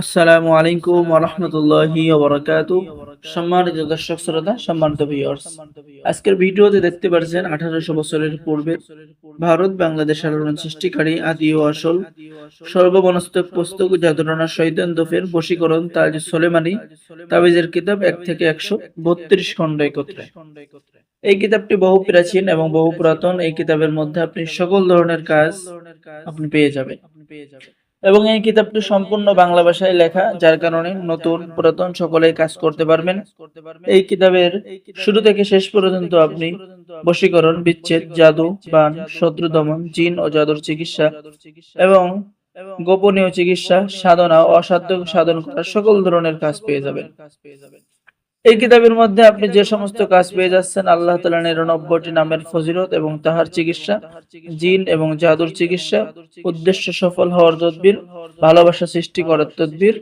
আসসালামু আলাইকুম ওরহমতুল্লাহি ওবরাকাতু সম্মানিত দর্শক শ্রোতা, সম্মানিত আজকের ভিডিওতে দেখতে পাচ্ছেন আঠারোশো বছরের পূর্বে ভারত বাংলাদেশ আলোড়ন সৃষ্টিকারী আদি ও আসল সর্বমনস্তক পুস্তক জাদুরানা শৈতান দফের বশীকরণ তাজ সোলেমানি তাবিজের কিতাব এক থেকে একশো বত্রিশ খণ্ড একত্রে। এই কিতাবটি বহু প্রাচীন এবং বহু পুরাতন। এই কিতাবের মধ্যে আপনি সকল ধরনের কাজ আপনি পেয়ে যাবেন। এবং এই কিতাবটি সম্পূর্ণ বাংলা ভাষায় লেখা, যার কারণে নতুন, পুরাতন সকলেই কাজ করতে পারবেন। এই কিতাবের শুরু থেকে শেষ পর্যন্ত আপনি বশীকরণ, বিচ্ছেদ, জাদু, বান, শত্রু দমন, জিন ও জাদুর চিকিৎসা এবং গোপনীয় চিকিৎসা, সাধনা অসাধ্য সাধন করার সকল ধরনের কাজ পেয়ে যাবেন। এই কিতাবের মধ্যে আপনি যে সমস্ত কাজ পেয়ে যাচ্ছেন, আল্লাহ তালা নিরানব্বইটি নামের ফজিলত এবং তাহার চিকিৎসা, জিন এবং জাদুর চিকিৎসা, উদ্দেশ্য সফল হওয়ার তদবির, ভালোবাসা সৃষ্টি করার তদবির,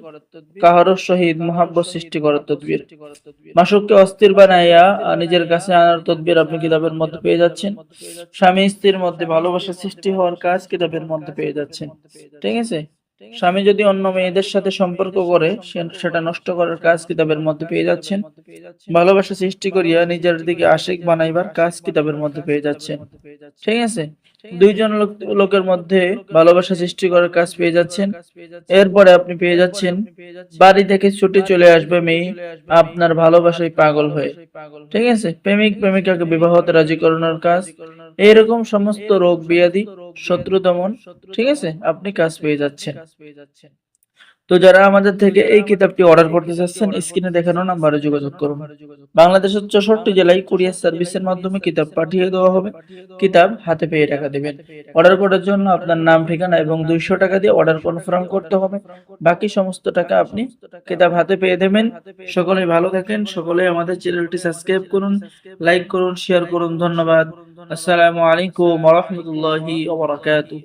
কাহারও শহীদ মহাব্বত সৃষ্টি করার তদবির। মাসুককে অস্থির বানাইয়া নিজের কাছে আনার তদবির আপনি কিতাবের মধ্যে পেয়ে যাচ্ছেন। স্বামী স্ত্রীর মধ্যে ভালোবাসা সৃষ্টি হওয়ার কাজ কিতাবের মধ্যে পেয়ে যাচ্ছেন। ঠিক আছে? স্বামী যদি অন্য মেয়েদের সাথে সম্পর্ক করে সেটা নষ্ট করার কাজ কিতাবের মধ্যে পেয়ে যাচ্ছেন। ভালোবাসা সৃষ্টি করিয়া নিজের দিকে আশিক বানাইবার কাজ কিতাবের মধ্যে পেয়ে যাচ্ছেন। ঠিক আছে? দুইজন লোকের মধ্যে ভালোবাসা সৃষ্টি করার কাজ পেয়ে যাচ্ছেন। এরপরে আপনি পেয়ে যাচ্ছেন, বাড়ি থেকে ছুটে চলে আসবে মেয়ে, আপনার ভালোবাসায় পাগল হয়ে। ঠিক আছে? প্রেমিক, প্রেমিকাকে বিবাহতে রাজি করানোর কাজ। এইরকম সমস্ত রোগ, ব্যাধি শত্রু দমন ঠিক আছে? আপনি কাজ পেয়ে যাচ্ছেন। তো যারা আমাদের থেকে এই কিতাবটি অর্ডার করতে চাচ্ছেন স্ক্রিনে দেখানো নাম্বারে যোগাযোগ করুন। বাংলাদেশের চৌষট্টি জেলায় কুরিয়ার সার্ভিসের মাধ্যমে কিতাব পাঠিয়ে দেওয়া হবে। কিতাব হাতে পেয়ে টাকা দেবেন। অর্ডার করার জন্য আপনার নাম ঠিকানা এবং দুইশো টাকা দিয়ে অর্ডার কনফার্ম করতে হবে। বাকি সমস্ত টাকা আপনি কিতাব হাতে পেয়ে দেবেন। সকলে ভালো থাকেন সকলে আমাদের চ্যানেলটি সাবস্ক্রাইব করুন লাইক করুন শেয়ার করুন ধন্যবাদ। আসসালামু আলাইকুম ওয়া রাহমাতুল্লাহি ওয়া বারাকাতুহু।